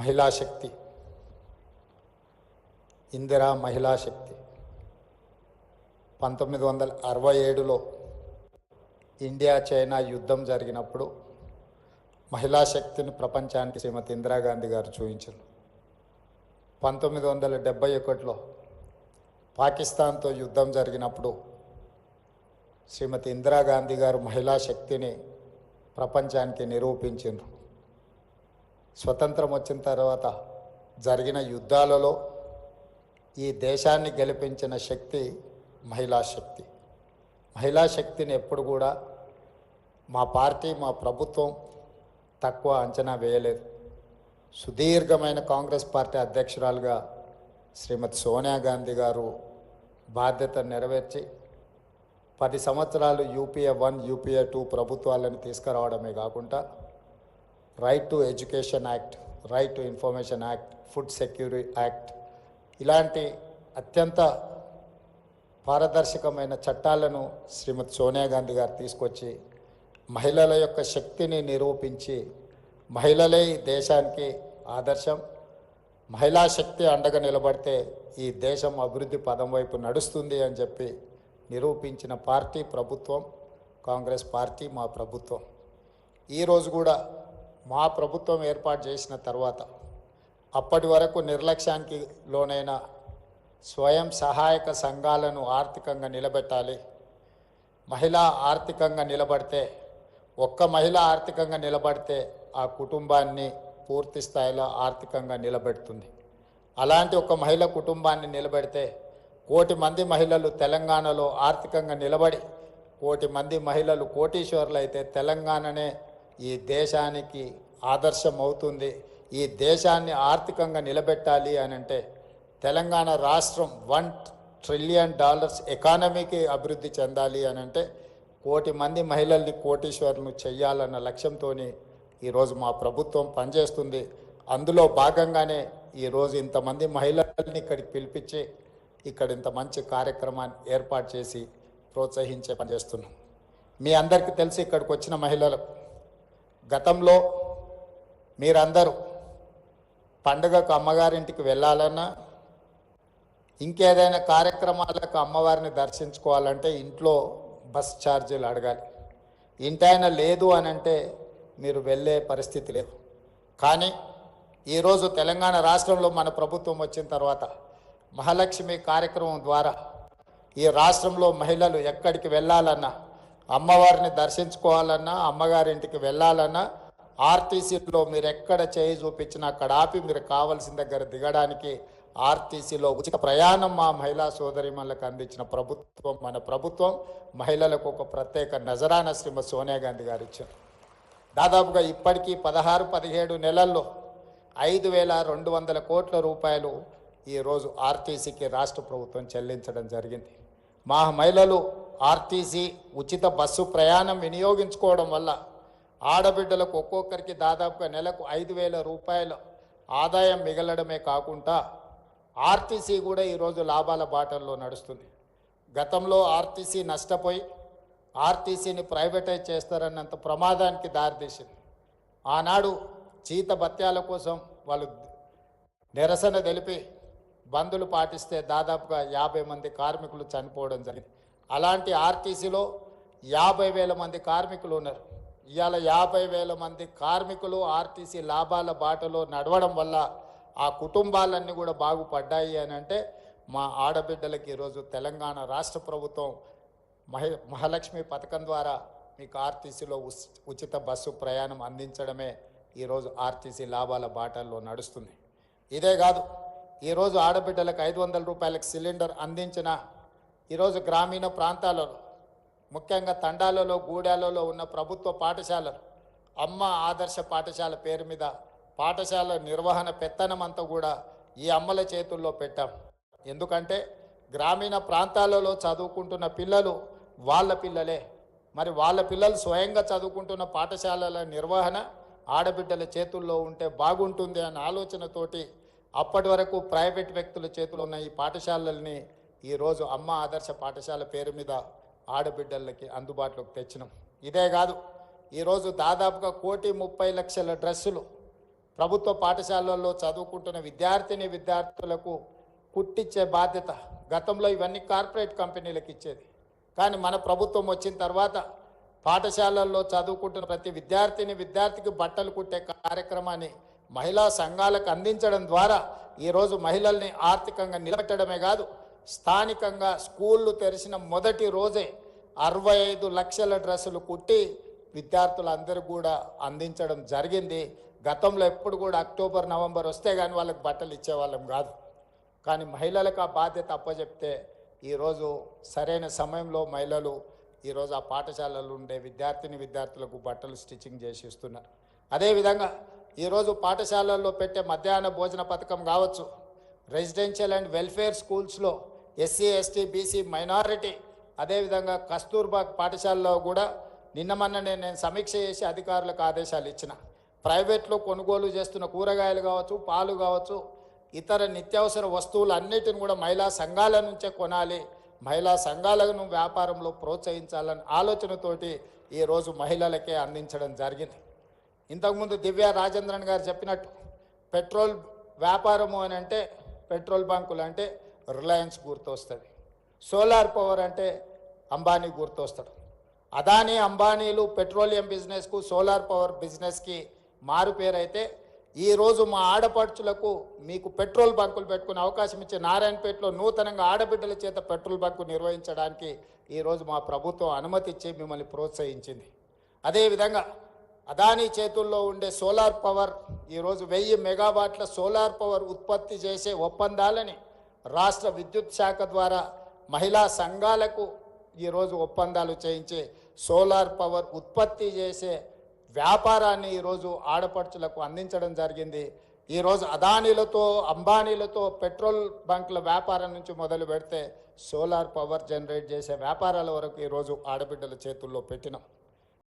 మహిళా శక్తి. ఇందిరా మహిళా శక్తి. పంతొమ్మిది వందల అరవై ఏడులో ఇండియా చైనా యుద్ధం జరిగినప్పుడు మహిళా శక్తిని ప్రపంచానికి శ్రీమతి ఇందిరాగాంధీ గారు చూపించారు. పంతొమ్మిది వందల డెబ్భై ఒకటిలో పాకిస్తాన్తో యుద్ధం జరిగినప్పుడు శ్రీమతి ఇందిరాగాంధీ గారు మహిళా శక్తిని ప్రపంచానికి నిరూపించారు స్వతంత్రం వచ్చిన తర్వాత జరిగిన యుద్ధాలలో ఈ దేశాన్ని గెలిపించిన శక్తి మహిళా శక్తి. మహిళా శక్తిని ఎప్పుడు కూడా మా పార్టీ మా ప్రభుత్వం తక్కువ అంచనా వేయలేదు. సుదీర్ఘమైన కాంగ్రెస్ పార్టీ అధ్యక్షురాలుగా శ్రీమతి సోనియా గాంధీ గారు బాధ్యత నెరవేర్చి పది సంవత్సరాలు యూపీఏ వన్ యూపీఏ టూ ప్రభుత్వాలను తీసుకురావడమే కాకుండా right to education act right to information act food security act ఇలాంటి అత్యంత పారదర్శకమైన చట్టాలను శ్రీమతి సోనియా గాంధీ గారు తీసుకొచ్చి మహిళల యొక్క శక్తిని నిరూపించి మహిళలే ఈ దేశానికి ఆదర్శం మహిళా శక్తి అండగా నిలబడితే ఈ దేశం అభివృద్ధి పదం వైపు నడుస్తుంది అని చెప్పి నిరూపించిన పార్టీ ప్రభుత్వం కాంగ్రెస్ పార్టీ మా ప్రభుత్వం. ఈరోజు కూడా మా ప్రభుత్వం ఏర్పాటు చేసిన తర్వాత అప్పటి వరకు నిర్లక్ష్యానికి లోనైన స్వయం సహాయక సంఘాలను ఆర్థికంగా నిలబెట్టాలి. మహిళ ఆర్థికంగా నిలబడితే ఒక్క మహిళ ఆర్థికంగా నిలబడితే ఆ కుటుంబాన్ని పూర్తి స్థాయిలో ఆర్థికంగా నిలబెడుతుంది. అలాంటి ఒక మహిళ కుటుంబాన్ని నిలబెడితే కోటి మంది మహిళలు తెలంగాణలో ఆర్థికంగా నిలబడి కోటి మంది మహిళలు కోటీశ్వరులు అయితే తెలంగాణనే ఈ దేశానికి ఆదర్శం అవుతుంది ఈ దేశాన్ని ఆర్థికంగా నిలబెట్టాలి అని అంటే తెలంగాణ రాష్ట్రం వన్ ట్రిలియన్ డాలర్స్ ఎకానమీకి అభివృద్ధి చెందాలి అని అంటే కోటి మంది మహిళల్ని కోటీశ్వరులను చెయ్యాలన్న లక్ష్యంతో ఈరోజు మా ప్రభుత్వం పనిచేస్తుంది. అందులో భాగంగానే ఈరోజు ఇంతమంది మహిళల్ని ఇక్కడికి పిలిపించి ఇక్కడ ఇంత మంచి కార్యక్రమాన్ని ఏర్పాటు చేసి ప్రోత్సహించే పనిచేస్తున్నాం మీ అందరికీ తెలిసి ఇక్కడికి వచ్చిన మహిళలకు గతంలో మీరందరూ పండుగకు అమ్మగారింటికి వెళ్ళాలన్నా ఇంకేదైనా కార్యక్రమాలకు అమ్మవారిని దర్శించుకోవాలంటే ఇంట్లో బస్ ఛార్జీలు అడగాలి. ఇంటైనా లేదు అని అంటే మీరు వెళ్ళే పరిస్థితి లేదు. కానీ ఈరోజు తెలంగాణ రాష్ట్రంలో మన ప్రభుత్వం వచ్చిన తర్వాత మహాలక్ష్మి కార్యక్రమం ద్వారా ఈ రాష్ట్రంలో మహిళలు ఎక్కడికి వెళ్ళాలన్నా అమ్మవారిని దర్శించుకోవాలన్నా అమ్మగారింటికి వెళ్ళాలన్నా ఆర్టీసీలో మీరు ఎక్కడ చేయి చూపించినా అక్కడ ఆపి మీరు కావలసిన దగ్గర దిగడానికి ఆర్టీసీలో ఉచిత ప్రయాణం మా మహిళా సోదరిమణులకు అందించిన ప్రభుత్వం మన ప్రభుత్వం మహిళలకు ఒక ప్రత్యేక నజరాన శ్రీమతి సోనియా గాంధీ గారు ఇచ్చారు. దాదాపుగా ఇప్పటికీ పదహారు పదిహేడు నెలల్లో ఐదు వేల రెండు వందల కోట్ల రూపాయలు ఈరోజు ఆర్టీసీకి రాష్ట్ర ప్రభుత్వం చెల్లించడం జరిగింది. మా మహిళలు ఆర్టీసీ ఉచిత బస్సు ప్రయాణం వినియోగించుకోవడం వల్ల ఆడబిడ్డలకు ఒక్కొక్కరికి దాదాపుగా నెలకు ఐదు వేల రూపాయల ఆదాయం మిగలడమే కాకుండా ఆర్టీసీ కూడా ఈరోజు లాభాల బాటల్లో నడుస్తుంది. గతంలో ఆర్టీసీ నష్టపోయి ఆర్టీసీని ప్రైవేటైజ్ చేస్తారన్నంత ప్రమాదానికి దారితీసింది. ఆనాడు చీత భత్యాల కోసం వాళ్ళు నిరసన తెలిపి బంధులు పాటిస్తే దాదాపుగా యాభై మంది కార్మికులు చనిపోవడం జరిగింది. అలాంటి ఆర్టీసీలో యాభై వేల మంది కార్మికులు ఉన్నారు. ఇవాళ యాభై వేల మంది కార్మికులు ఆర్టీసీ లాభాల బాటలో నడవడం వల్ల ఆ కుటుంబాలన్నీ కూడా బాగుపడ్డాయి అని అంటే మా ఆడబిడ్డలకి ఈరోజు తెలంగాణ రాష్ట్ర ప్రభుత్వం మహి మహాలక్ష్మి పథకం ద్వారా మీకు ఆర్టీసీలో ఉచిత బస్సు ప్రయాణం అందించడమే ఈరోజు ఆర్టీసీ లాభాల బాటల్లో నడుస్తుంది. ఇదే కాదు ఈరోజు ఆడబిడ్డలకు ఐదు వందల రూపాయలకు సిలిండర్ అందించిన ఈరోజు గ్రామీణ ప్రాంతాలలో ముఖ్యంగా తండాలలో గూడాలలో ఉన్న ప్రభుత్వ పాఠశాలలు అమ్మ ఆదర్శ పాఠశాల పేరు మీద పాఠశాల నిర్వహణ పెత్తనం అంతా కూడా ఈ అమ్మల చేతుల్లో పెట్టాం. ఎందుకంటే గ్రామీణ ప్రాంతాలలో చదువుకుంటున్న పిల్లలు వాళ్ళ పిల్లలే. మరి వాళ్ళ పిల్లలు స్వయంగా చదువుకుంటున్న పాఠశాలల నిర్వహణ ఆడబిడ్డల చేతుల్లో ఉంటే బాగుంటుంది అనే ఆలోచనతోటి అప్పటి వరకు ప్రైవేట్ వ్యక్తుల చేతులు ఉన్న ఈ పాఠశాలల్ని ఈరోజు అమ్మ ఆదర్శ పాఠశాల పేరు మీద ఆడబిడ్డలకి అందుబాటులోకి తెచ్చినాం. ఇదే కాదు ఈరోజు దాదాపుగా కోటి ముప్పై లక్షల డ్రెస్సులు ప్రభుత్వ పాఠశాలల్లో చదువుకుంటున్న విద్యార్థిని విద్యార్థులకు కుట్టించే బాధ్యత గతంలో ఇవన్నీ కార్పొరేట్ కంపెనీలకు ఇచ్చేది. కానీ మన ప్రభుత్వం వచ్చిన తర్వాత పాఠశాలల్లో చదువుకుంటున్న ప్రతి విద్యార్థిని విద్యార్థికి బట్టలు కుట్టే కార్యక్రమాన్ని మహిళా సంఘాలకు అందించడం ద్వారా ఈరోజు మహిళల్ని ఆర్థికంగా నిలబెట్టడమే కాదు స్థానికంగా స్కూళ్ళు తెరిచిన మొదటి రోజే అరవై ఐదు లక్షల డ్రెస్సులు కుట్టి విద్యార్థులందరూ కూడా అందించడం జరిగింది. గతంలో ఎప్పుడు కూడా అక్టోబర్ నవంబర్ వస్తే కానీ వాళ్ళకి బట్టలు ఇచ్చేవాళ్ళం కాదు. కానీ మహిళలకు ఆ బాధ్యత అప్పచెప్తే ఈరోజు సరైన సమయంలో మహిళలు ఈరోజు ఆ పాఠశాలలు ఉండే విద్యార్థిని విద్యార్థులకు బట్టలు స్టిచ్చింగ్ చేసి ఇస్తున్నారు. అదేవిధంగా ఈరోజు పాఠశాలల్లో పెట్టే మధ్యాహ్న భోజన పథకం కావచ్చు. రెసిడెన్షియల్ అండ్ వెల్ఫేర్ స్కూల్స్లో ఎస్సీ ఎస్టీ బీసీ మైనారిటీ అదేవిధంగా కస్తూర్బా పాఠశాలలో కూడా నిన్న మొన్ననే నేను సమీక్ష చేసి అధికారులకు ఆదేశాలు ఇచ్చిన. ప్రైవేట్లో కొనుగోలు చేస్తున్న కూరగాయలు కావచ్చు పాలు కావచ్చు ఇతర నిత్యావసర వస్తువులు అన్నిటిని కూడా మహిళా సంఘాల నుంచే కొనాలి మహిళా సంఘాలను వ్యాపారంలో ప్రోత్సహించాలని ఆలోచనతోటి ఈరోజు మహిళలకే అందించడం జరిగింది. ఇంతకుముందు దివ్య రాజేంద్రన్ గారు చెప్పినట్టు పెట్రోల్ వ్యాపారము అని అంటే పెట్రోల్ బంకులు అంటే రిలయన్స్ గుర్తొస్తుంది. సోలార్ పవర్ అంటే అంబానీ గుర్తొస్తాడు అదానీ అంబానీలు పెట్రోలియం బిజినెస్కు సోలార్ పవర్ బిజినెస్కి మారు పేరైతే ఈరోజు మా ఆడపడుచులకు మీకు పెట్రోల్ బంకులు పెట్టుకునే అవకాశం ఇచ్చే నారాయణపేటలో నూతనంగా ఆడబిడ్డల చేత పెట్రోల్ బంకు నిర్వహించడానికి ఈరోజు మా ప్రభుత్వం అనుమతి ఇచ్చి మిమ్మల్ని ప్రోత్సహించింది. అదేవిధంగా అదానీ చేతుల్లో ఉండే సోలార్ పవర్ ఈరోజు వెయ్యి మెగావాట్ల సోలార్ పవర్ ఉత్పత్తి చేసే ఒప్పందాలని రాష్ట్ర విద్యుత్ శాఖ ద్వారా మహిళా సంఘాలకు ఈరోజు ఒప్పందాలు చేయించి సోలార్ పవర్ ఉత్పత్తి చేసే వ్యాపారాన్ని ఈరోజు ఆడపడుచులకు అందించడం జరిగింది. ఈరోజు అదానీలతో అంబానీలతో పెట్రోల్ బంక్ల వ్యాపారం నుంచి మొదలు పెడితే సోలార్ పవర్ జనరేట్ చేసే వ్యాపారాల వరకు ఈరోజు ఆడబిడ్డల చేతుల్లో పెట్టినాం.